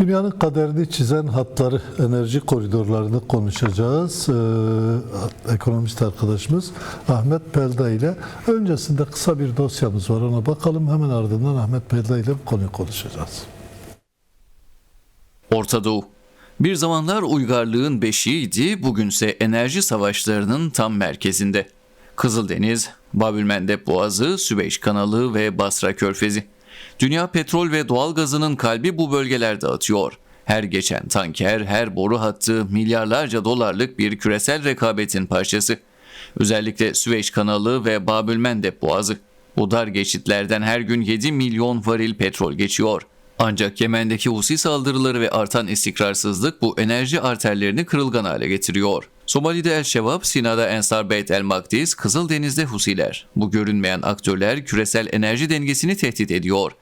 Dünyanın kaderini çizen hatları, enerji koridorlarını konuşacağız. Ee, ekonomist arkadaşımız Ahmet Pelda ile. Öncesinde kısa bir dosyamız var ona bakalım. Hemen ardından Ahmet Pelda ile bu konuyu konuşacağız. Orta Doğu. Bir zamanlar uygarlığın beşiğiydi, bugünse enerji savaşlarının tam merkezinde. Kızıldeniz, Babülmendeb Boğazı, Süveyş Kanalı ve Basra Körfezi. Dünya petrol ve doğalgazının kalbi bu bölgelerde atıyor. Her geçen tanker, her boru hattı milyarlarca dolarlık bir küresel rekabetin parçası. Özellikle Süveyş Kanalı ve Babülmendeb Boğazı. Bu dar geçitlerden her gün 7 milyon varil petrol geçiyor. Ancak Yemen'deki Husi saldırıları ve artan istikrarsızlık bu enerji arterlerini kırılgan hale getiriyor. Somali'de El Şevab, Sina'da Ensar Beyt El Makdis, Kızıldeniz'de Husiler. Bu görünmeyen aktörler küresel enerji dengesini tehdit ediyor.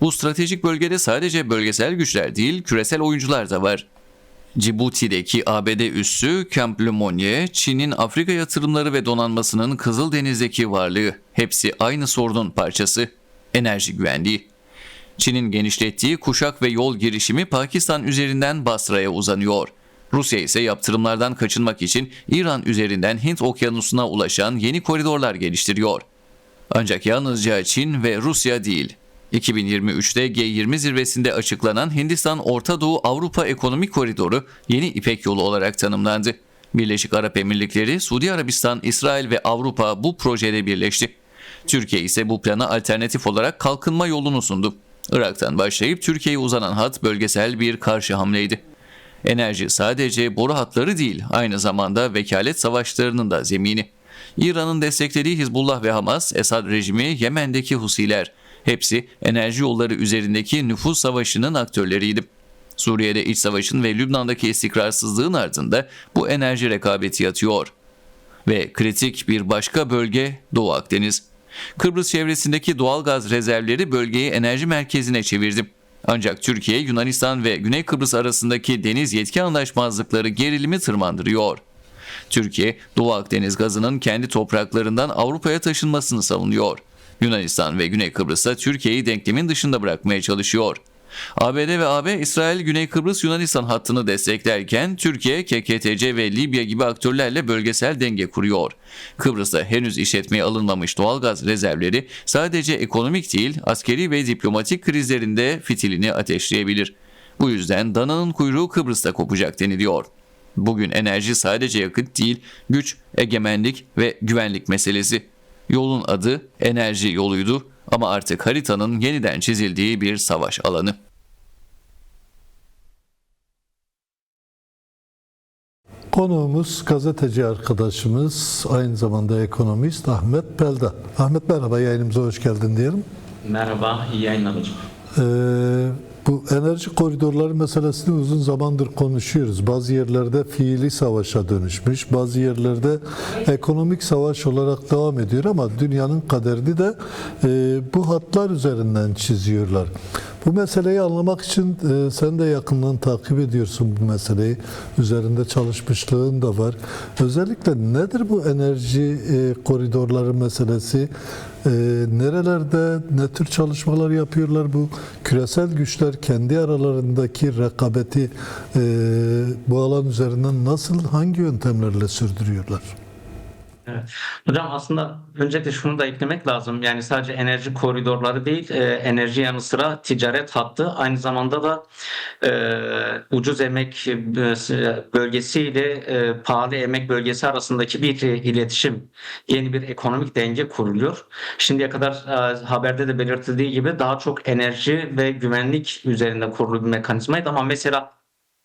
Bu stratejik bölgede sadece bölgesel güçler değil, küresel oyuncular da var. Cibuti'deki ABD üssü Camp Lemonnier, Çin'in Afrika yatırımları ve donanmasının Kızıldeniz'deki varlığı hepsi aynı sorunun parçası. Enerji güvenliği. Çin'in genişlettiği kuşak ve yol girişimi Pakistan üzerinden Basra'ya uzanıyor. Rusya ise yaptırımlardan kaçınmak için İran üzerinden Hint okyanusuna ulaşan yeni koridorlar geliştiriyor. Ancak yalnızca Çin ve Rusya değil. 2023'te G20 zirvesinde açıklanan Hindistan Orta Doğu Avrupa Ekonomik Koridoru yeni İpek Yolu olarak tanımlandı. Birleşik Arap Emirlikleri, Suudi Arabistan, İsrail ve Avrupa bu projede birleşti. Türkiye ise bu plana alternatif olarak kalkınma yolunu sundu. Irak'tan başlayıp Türkiye'ye uzanan hat bölgesel bir karşı hamleydi. Enerji sadece boru hatları değil, aynı zamanda vekalet savaşlarının da zemini. İran'ın desteklediği Hizbullah ve Hamas, Esad rejimi, Yemen'deki Husiler, hepsi enerji yolları üzerindeki nüfus savaşının aktörleriydi. Suriye'de iç savaşın ve Lübnan'daki istikrarsızlığın ardında bu enerji rekabeti yatıyor. Ve kritik bir başka bölge Doğu Akdeniz. Kıbrıs çevresindeki doğal gaz rezervleri bölgeyi enerji merkezine çevirdi. Ancak Türkiye, Yunanistan ve Güney Kıbrıs arasındaki deniz yetki anlaşmazlıkları gerilimi tırmandırıyor. Türkiye, Doğu Akdeniz gazının kendi topraklarından Avrupa'ya taşınmasını savunuyor. Yunanistan ve Güney Kıbrıs'ta Türkiye'yi denklemin dışında bırakmaya çalışıyor. ABD ve AB, İsrail Güney Kıbrıs Yunanistan hattını desteklerken Türkiye, KKTC ve Libya gibi aktörlerle bölgesel denge kuruyor. Kıbrıs'ta henüz işletmeye alınmamış doğalgaz rezervleri sadece ekonomik değil, askeri ve diplomatik krizlerinde fitilini ateşleyebilir. Bu yüzden dananın kuyruğu Kıbrıs'ta kopacak deniliyor. Bugün enerji sadece yakıt değil, güç, egemenlik ve güvenlik meselesi. Yolun adı enerji yoluydu ama artık haritanın yeniden çizildiği bir savaş alanı. Konuğumuz gazeteci arkadaşımız, aynı zamanda ekonomist Ahmet Pelda. Ahmet merhaba, yayınımıza hoş geldin diyelim. Merhaba, iyi yayınlar hocam. Ee, bu enerji koridorları meselesini uzun zamandır konuşuyoruz. Bazı yerlerde fiili savaşa dönüşmüş, bazı yerlerde ekonomik savaş olarak devam ediyor ama dünyanın kaderini de e, bu hatlar üzerinden çiziyorlar. Bu meseleyi anlamak için e, sen de yakından takip ediyorsun bu meseleyi. Üzerinde çalışmışlığın da var. Özellikle nedir bu enerji e, koridorları meselesi? E, nerelerde ne tür çalışmalar yapıyorlar bu küresel güçler kendi aralarındaki rekabeti e, bu alan üzerinden nasıl hangi yöntemlerle sürdürüyorlar? Evet. Hocam aslında öncelikle şunu da eklemek lazım. Yani sadece enerji koridorları değil, e, enerji yanı sıra ticaret hattı aynı zamanda da e, ucuz emek e, bölgesi ile e, pahalı emek bölgesi arasındaki bir iletişim, yeni bir ekonomik denge kuruluyor. Şimdiye kadar e, haberde de belirtildiği gibi daha çok enerji ve güvenlik üzerinde kurulu bir mekanizmaydı ama mesela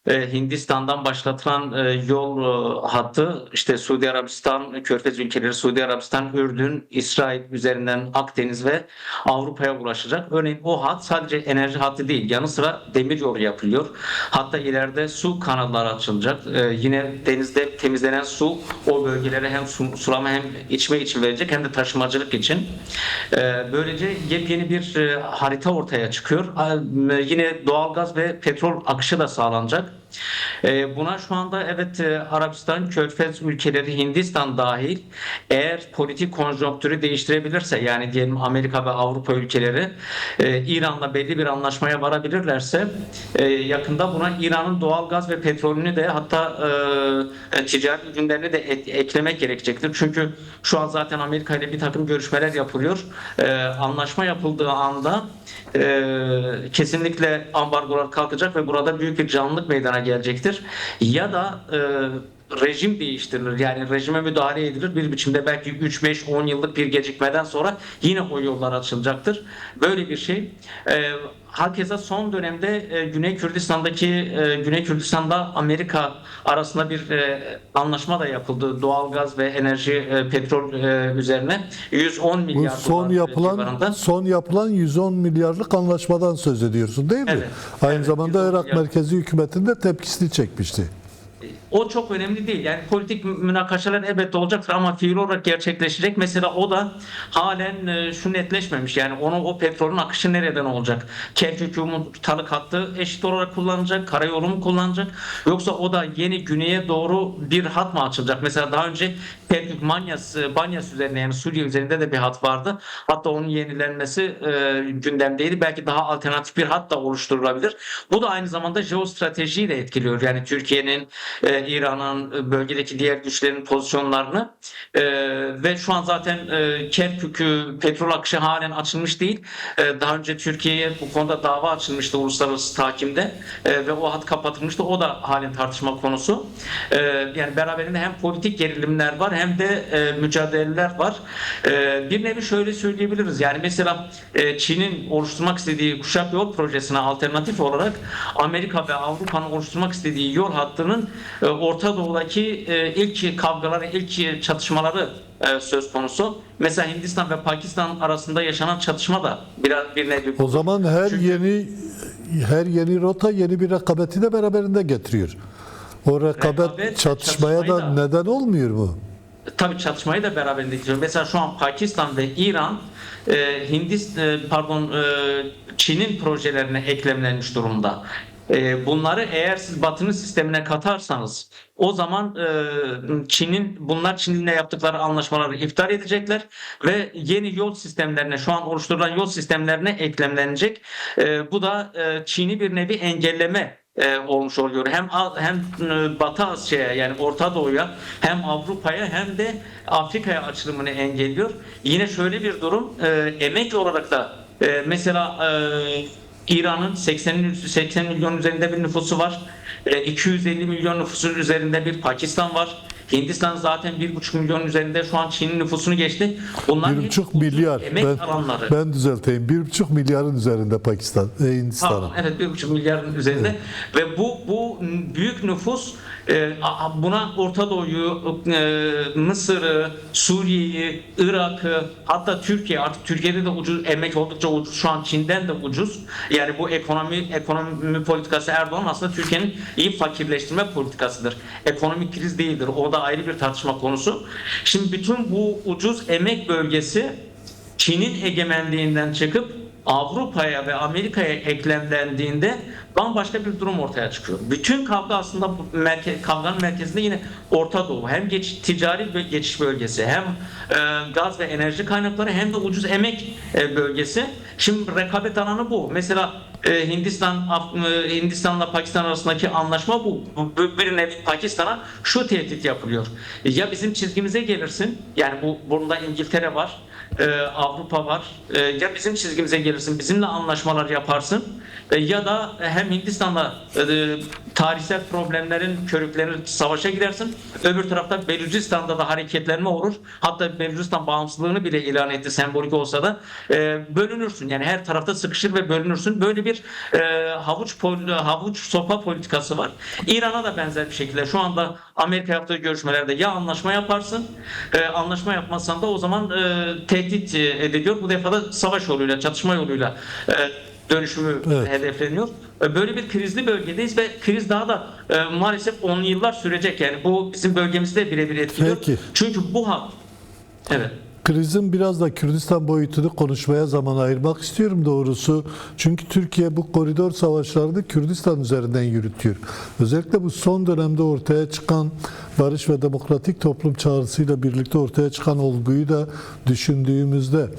Hindistan'dan başlatılan e, yol e, hattı işte Suudi Arabistan, Körfez ülkeleri, Suudi Arabistan, Ürdün, İsrail üzerinden Akdeniz ve Avrupa'ya ulaşacak. Örneğin o hat sadece enerji hattı değil, yanı sıra demir yolu yapılıyor. Hatta ileride su kanalları açılacak. Yine denizde temizlenen su o bölgelere hem su, sulama hem içme için verecek hem de taşımacılık için. Böylece yepyeni bir harita ortaya çıkıyor. Yine doğalgaz ve petrol akışı da sağlanacak. E, buna şu anda evet e, Arabistan, Körfez ülkeleri, Hindistan dahil eğer politik konjonktürü değiştirebilirse yani diyelim Amerika ve Avrupa ülkeleri e, İran'la belli bir anlaşmaya varabilirlerse e, yakında buna İran'ın doğal gaz ve petrolünü de hatta ticaret ürünlerini de eklemek gerekecektir. Çünkü şu an zaten Amerika ile bir takım görüşmeler yapılıyor. Anlaşma yapıldığı anda e, kesinlikle ambargolar kalkacak ve burada büyük bir canlılık meydana gelecektir. Ya da e, rejim değiştirilir. Yani rejime müdahale edilir. Bir biçimde belki 3 5 10 yıllık bir gecikmeden sonra yine o yollar açılacaktır. Böyle bir şey. E, Hakeza son dönemde e, Güney Kürdistan'daki e, Güney Kürdistan'da Amerika arasında bir e, anlaşma da yapıldı. Doğalgaz ve enerji e, petrol e, üzerine 110 Bu milyar son dolar yapılan civarında. son yapılan 110 milyarlık anlaşmadan söz ediyorsun değil mi? Evet. Aynı Evet, zamanda 110 Irak milyar. merkezi hükümetin de tepkisini çekmişti. O çok önemli değil. Yani politik münakaşalar elbette olacaktır ama fiil olarak gerçekleşecek. Mesela o da halen e, şu netleşmemiş. Yani onu o petrolün akışı nereden olacak? Kerkük yumurtalık hattı eşit olarak kullanacak, karayolu mu kullanacak? Yoksa o da yeni güneye doğru bir hat mı açılacak? Mesela daha önce Kerkük Manyas, e, Banyas üzerinde yani Suriye üzerinde de bir hat vardı. Hatta onun yenilenmesi e, gündemdeydi. Belki daha alternatif bir hat da oluşturulabilir. Bu da aynı zamanda jeostratejiyi de etkiliyor. Yani Türkiye'nin, e, İran'ın, e, bölgedeki diğer güçlerin pozisyonlarını E, ve şu an zaten e, Kerkük'ü petrol akışı halen açılmış değil. E, daha önce Türkiye'ye bu konuda dava açılmıştı uluslararası takimde E, ve o hat kapatılmıştı. O da halen tartışma konusu. E, yani beraberinde hem politik gerilimler var hem de e, mücadeleler var. E, bir nevi şöyle söyleyebiliriz. Yani mesela e, Çin'in oluşturmak istediği kuşak yol projesine alternatif olarak Amerika ve Avrupa'nın oluşturmak istediği yol hattının e, Orta Doğu'daki e, ilk kavgaları, ilk çatışmaları e, söz konusu. Mesela Hindistan ve Pakistan arasında yaşanan çatışma da biraz bir nevi O zaman her Çünkü- yeni her yeni rota yeni bir rekabeti de beraberinde getiriyor. O rekabet, Rekabet, çatışmaya da, da- neden olmuyor mu? tabii çatışmayı da beraberinde getiriyor. Mesela şu an Pakistan ve İran e, Hindistan pardon e, Çin'in projelerine eklemlenmiş durumda. E, bunları eğer siz Batı'nın sistemine katarsanız o zaman e, Çin'in bunlar Çin'le yaptıkları anlaşmaları iptal edecekler ve yeni yol sistemlerine şu an oluşturulan yol sistemlerine eklemlenecek. E, bu da e, Çin'i bir nevi engelleme e, olmuş oluyor. Hem hem Batı Asya'ya yani Orta Doğu'ya hem Avrupa'ya hem de Afrika'ya açılımını engelliyor. Yine şöyle bir durum emek olarak da e, mesela İran'ın 80 80 milyon üzerinde bir nüfusu var. E, 250 milyon nüfusun üzerinde bir Pakistan var. Hindistan zaten 1,5 milyon üzerinde şu an Çin'in nüfusunu geçti. Buçuk uzun milyar. emek Ben, alanları. ben düzelteyim. Bir buçuk milyarın üzerinde Pakistan, e, Hindistan'ın. Pardon, evet bir buçuk milyarın üzerinde ve bu bu büyük nüfus e, buna Orta Doğu'yu, e, Mısır'ı, Suriye'yi, Irak'ı hatta Türkiye artık Türkiye'de de ucuz emek oldukça ucuz şu an Çin'den de ucuz. Yani bu ekonomi ekonomi politikası Erdoğan aslında Türkiye'nin iyi fakirleştirme politikasıdır. Ekonomik kriz değildir. O da ayrı bir tartışma konusu. Şimdi bütün bu ucuz emek bölgesi Çin'in egemenliğinden çıkıp Avrupa'ya ve Amerika'ya eklemlendiğinde bambaşka bir durum ortaya çıkıyor. Bütün kavga aslında merke, kavganın merkezinde yine Orta Doğu. Hem geç, ticari geçiş bölgesi, hem e, gaz ve enerji kaynakları hem de ucuz emek e, bölgesi. Şimdi rekabet alanı bu. Mesela e, Hindistan e, Hindistan'la Pakistan arasındaki anlaşma bu bir nevi Pakistan'a şu tehdit yapılıyor. Ya bizim çizgimize gelirsin. Yani bu bunda İngiltere var. E, Avrupa var. E, ya bizim çizgimize gelirsin. Bizimle anlaşmalar yaparsın. E, ya da hem Hindistan'la e, tarihsel problemlerin körükleri savaşa gidersin. Öbür tarafta Belucistan'da da hareketlenme olur. Hatta Belucistan bağımsızlığını bile ilan etti sembolik olsa da e, bölünürsün. Yani her tarafta sıkışır ve bölünürsün. Böyle bir e, havuç havuç sopa politikası var. İran'a da benzer bir şekilde şu anda Amerika yaptığı görüşmelerde ya anlaşma yaparsın, e, anlaşma yapmazsan da o zaman e, tehdit e, ediliyor. Bu defa da savaş yoluyla, çatışma yoluyla e, dönüşümü Evet. hedefleniyor. E, Böyle bir krizli bölgedeyiz ve kriz daha da e, maalesef 10 yıllar sürecek. Yani bu bizim bölgemizde birebir etkiliyor. Peki. Çünkü bu hat Evet. Krizin biraz da Kürdistan boyutunu konuşmaya zaman ayırmak istiyorum doğrusu. Çünkü Türkiye bu koridor savaşlarını Kürdistan üzerinden yürütüyor. Özellikle bu son dönemde ortaya çıkan barış ve demokratik toplum çağrısıyla birlikte ortaya çıkan olguyu da düşündüğümüzde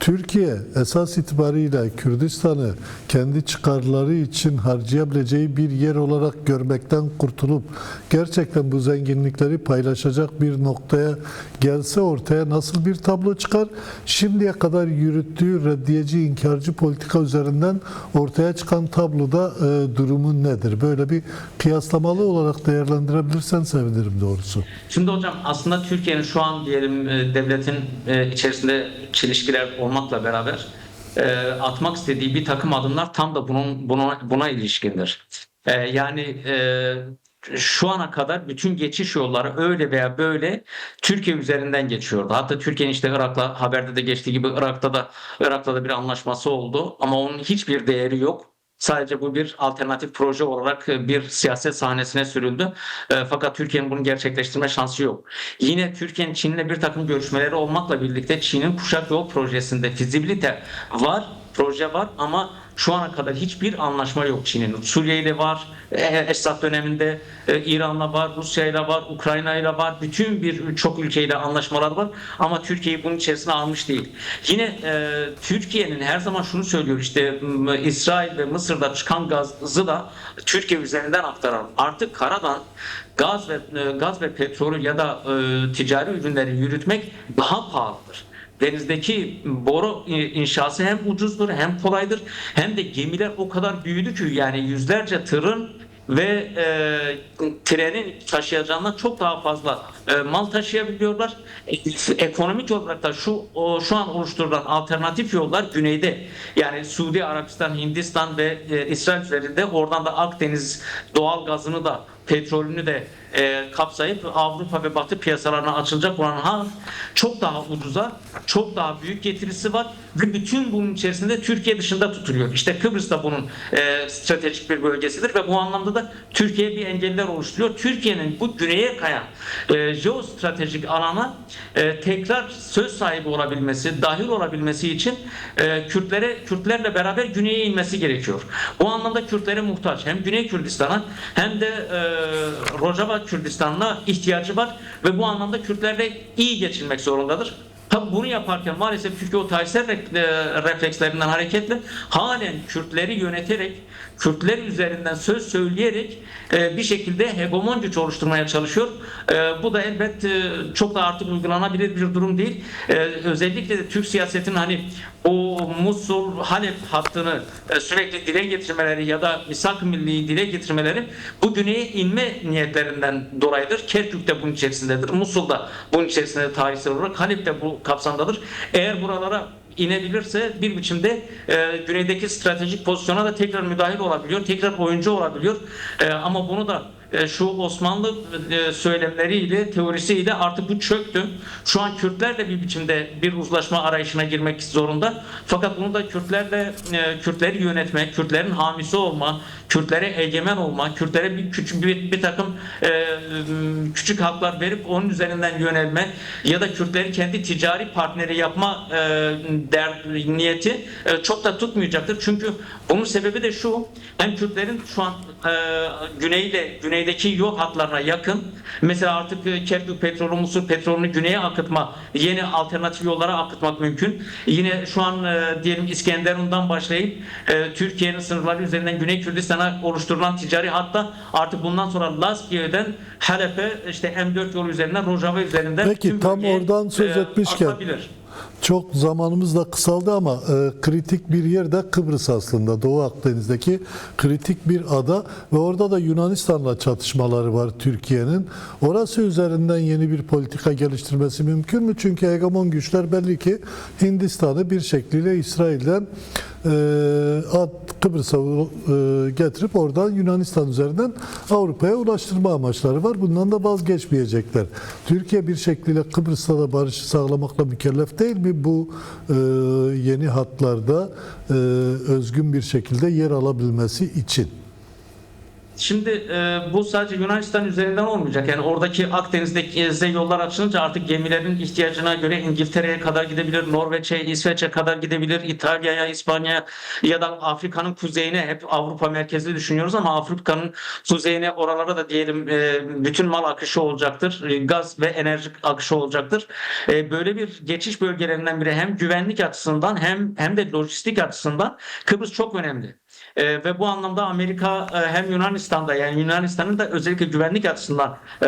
Türkiye esas itibariyle Kürdistan'ı kendi çıkarları için harcayabileceği bir yer olarak görmekten kurtulup gerçekten bu zenginlikleri paylaşacak bir noktaya gelse ortaya nasıl bir tablo çıkar? Şimdiye kadar yürüttüğü reddiyeci, inkarcı politika üzerinden ortaya çıkan tabloda e, durumun nedir? Böyle bir kıyaslamalı olarak değerlendirebilirsen sevinirim doğrusu. Şimdi hocam aslında Türkiye'nin şu an diyelim e, devletin e, içerisinde çelişkiler olmakla beraber e, atmak istediği bir takım adımlar tam da bunun buna, buna ilişkindir. Yani şu ana kadar bütün geçiş yolları öyle veya böyle Türkiye üzerinden geçiyordu. Hatta Türkiye'nin işte Irak'la haberde de geçtiği gibi Irak'ta da Irak'ta da bir anlaşması oldu ama onun hiçbir değeri yok. Sadece bu bir alternatif proje olarak e, bir siyaset sahnesine sürüldü. E, Fakat Türkiye'nin bunu gerçekleştirme şansı yok. Yine Türkiye'nin Çin'le bir takım görüşmeleri olmakla birlikte Çin'in kuşak yol projesinde fizibilite var, proje var ama şu ana kadar hiçbir anlaşma yok Çin'in. Suriye ile var, e, Esad döneminde e, İran'la var, Rusya ile var, Ukrayna ile var. Bütün bir çok ülkeyle anlaşmalar var ama Türkiye'yi bunun içerisine almış değil. Yine e, Türkiye'nin her zaman şunu söylüyor işte İsrail ve Mısır'da çıkan gazı da Türkiye üzerinden aktaralım. Artık karadan gaz ve e, gaz ve petrolü ya da e, ticari ürünleri yürütmek daha pahalıdır. Denizdeki boru inşası hem ucuzdur hem kolaydır hem de gemiler o kadar büyüdü ki yani yüzlerce tırın ve e, trenin taşıyacağından çok daha fazla e, mal taşıyabiliyorlar. E, ekonomik olarak da şu o, şu an oluşturulan alternatif yollar güneyde yani Suudi Arabistan, Hindistan ve e, İsrail üzerinde oradan da Akdeniz doğal gazını da petrolünü de e, kapsayıp Avrupa ve Batı piyasalarına açılacak olan ha çok daha ucuza, çok daha büyük getirisi var ve bütün bunun içerisinde Türkiye dışında tutuluyor. İşte Kıbrıs da bunun e, stratejik bir bölgesidir ve bu anlamda da Türkiye bir engeller oluşturuyor. Türkiye'nin bu güneye kayan e, jeostratejik alana e, tekrar söz sahibi olabilmesi, dahil olabilmesi için e, Kürtlere Kürtlerle beraber güneye inmesi gerekiyor. Bu anlamda Kürtlere muhtaç. Hem Güney Kürdistan'a hem de e, Rojava Kürdistan'la ihtiyacı var ve bu anlamda Kürtlerle iyi geçinmek zorundadır. Tabi bunu yaparken maalesef Türkiye o tarihsel e, reflekslerinden hareketle halen Kürtleri yöneterek, Kürtler üzerinden söz söyleyerek e, bir şekilde hegemon güç oluşturmaya çalışıyor. E, bu da elbet çok da artık uygulanabilir bir durum değil. Özellikle de Türk siyasetinin hani o Musul Halep hattını sürekli dile getirmeleri ya da misak milliyi dile getirmeleri bu güneye inme niyetlerinden dolayıdır. Kerkük de bunun içerisindedir. Musul da bunun içerisinde tarihsel olarak Halep de bu kapsamdadır. Eğer buralara inebilirse bir biçimde e, güneydeki stratejik pozisyona da tekrar müdahil olabiliyor. Tekrar oyuncu olabiliyor. E, ama bunu da e, şu Osmanlı e, söylemleriyle, teorisiyle artık bu çöktü. Şu an Kürtler de bir biçimde bir uzlaşma arayışına girmek zorunda. Fakat bunu da Kürtlerle e, Kürtleri yönetmek, Kürtlerin hamisi olma, Kürtlere egemen olma, Kürtlere bir küçük bir, bir takım e, küçük haklar verip onun üzerinden yönelme ya da Kürtleri kendi ticari partneri yapma e, der, niyeti e, çok da tutmayacaktır. Çünkü bunun sebebi de şu, hem Kürtlerin şu an e, güneyle, güneydeki yol hatlarına yakın, mesela artık e, Kerkük petrolü, Musul petrolünü güneye akıtma, yeni alternatif yollara akıtmak mümkün. Yine şu an e, diyelim İskenderun'dan başlayıp e, Türkiye'nin sınırları üzerinden Güney Kürdistan'a oluşturulan ticari hatta artık bundan sonra Laskiye'den Halep'e işte M4 yolu üzerinden Rojava üzerinden Peki, tüm tam bölgeye, oradan söz e, etmişken- akılabilir. Çok zamanımız da kısaldı ama e, kritik bir yer de Kıbrıs aslında. Doğu Akdeniz'deki kritik bir ada ve orada da Yunanistan'la çatışmaları var Türkiye'nin. Orası üzerinden yeni bir politika geliştirmesi mümkün mü? Çünkü hegemon güçler belli ki Hindistan'ı bir şekliyle İsrail'den e, at- Kıbrıs'a e, getirip oradan Yunanistan üzerinden Avrupa'ya ulaştırma amaçları var. Bundan da vazgeçmeyecekler. Türkiye bir şekliyle Kıbrıs'ta da barışı sağlamakla mükellef değil mi? Bu e, yeni hatlarda e, özgün bir şekilde yer alabilmesi için. Şimdi e, bu sadece Yunanistan üzerinden olmayacak. Yani oradaki Akdeniz'deki yollar açılınca artık gemilerin ihtiyacına göre İngiltere'ye kadar gidebilir, Norveç'e, İsveç'e kadar gidebilir, İtalya'ya, İspanya'ya ya da Afrika'nın kuzeyine hep Avrupa merkezli düşünüyoruz ama Afrika'nın kuzeyine oralara da diyelim e, bütün mal akışı olacaktır. E, Gaz ve enerji akışı olacaktır. E, Böyle bir geçiş bölgelerinden biri hem güvenlik açısından hem hem de lojistik açısından Kıbrıs çok önemli. E, ve bu anlamda Amerika e, hem Yunanistan'da yani Yunanistan'ın da özellikle güvenlik açısından e,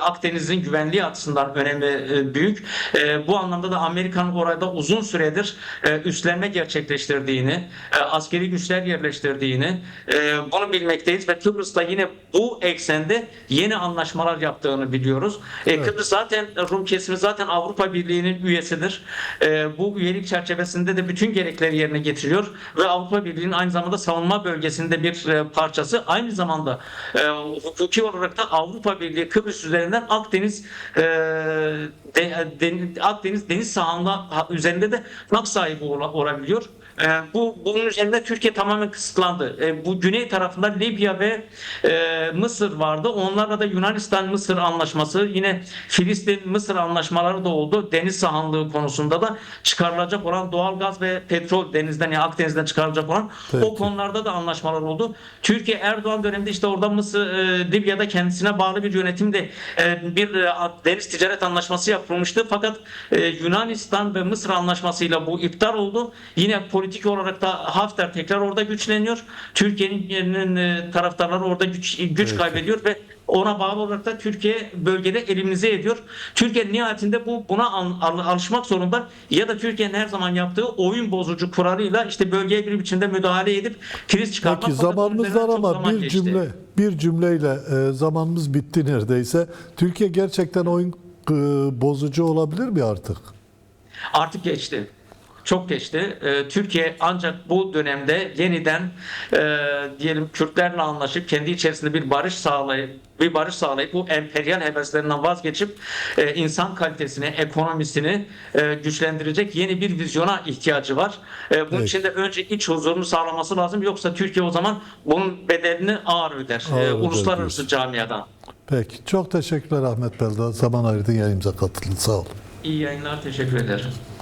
Akdeniz'in güvenliği açısından önemi e, büyük. E, bu anlamda da Amerika'nın orada uzun süredir e, üstlenme gerçekleştirdiğini, e, askeri güçler yerleştirdiğini e, bunu bilmekteyiz ve Kıbrıs'ta yine bu eksende yeni anlaşmalar yaptığını biliyoruz. E, Kıbrıs zaten Rum kesimi zaten Avrupa Birliği'nin üyesidir. E, bu üyelik çerçevesinde de bütün gerekleri yerine getiriyor ve Avrupa Birliği'nin aynı zamanda savunma bölgesinde bir e, parçası. Aynı zamanda e, hukuki olarak da Avrupa Birliği Kıbrıs üzerinden Akdeniz e, de- de- Akdeniz deniz sahanlığı üzerinde de hak sahibi ola- olabiliyor. E, bu bunun üzerinde Türkiye tamamen kısıtlandı. E, bu güney tarafında Libya ve e, Mısır vardı. Onlarla da Yunanistan Mısır anlaşması, yine Filistin Mısır anlaşmaları da oldu. Deniz sahanlığı konusunda da çıkarılacak olan doğal gaz ve petrol denizden yani Akdeniz'den çıkarılacak olan Peki. o konularda da anlaşmalar oldu. Türkiye Erdoğan döneminde işte orada Mısır e, Libya'da kendisine bağlı bir yönetimde e, bir e, deniz ticaret anlaşması yapılmıştı. Fakat e, Yunanistan ve Mısır anlaşmasıyla bu iptal oldu. Yine politik olarak da Hafter tekrar orada güçleniyor. Türkiye'nin e, taraftarları orada güç, güç Peki. kaybediyor ve ona bağlı olarak da Türkiye bölgede eliminize ediyor. Türkiye nihayetinde bu buna al- alışmak zorunda ya da Türkiye'nin her zaman yaptığı oyun bozucu kuralıyla işte bölgeye bir biçimde müdahale edip kriz çıkarmak. Peki zamanımız var ama zaman bir geçti. cümle bir cümleyle e, zamanımız bitti neredeyse. Türkiye gerçekten oyun e, bozucu olabilir mi artık? Artık geçti. Çok geçti. Ee, Türkiye ancak bu dönemde yeniden e, diyelim Kürtlerle anlaşıp kendi içerisinde bir barış sağlayıp bir barış sağlayıp bu emperyal heveslerinden vazgeçip e, insan kalitesini, ekonomisini e, güçlendirecek yeni bir vizyona ihtiyacı var. E, bunun Peki. için de önce iç huzurunu sağlaması lazım. Yoksa Türkiye o zaman bunun bedelini ağır öder. Ağır e, uluslararası camiadan. Peki. Çok teşekkürler Ahmet Belda. Zaman ayırdın yayınımıza katıldın. Sağ ol. İyi yayınlar. Teşekkür ederim.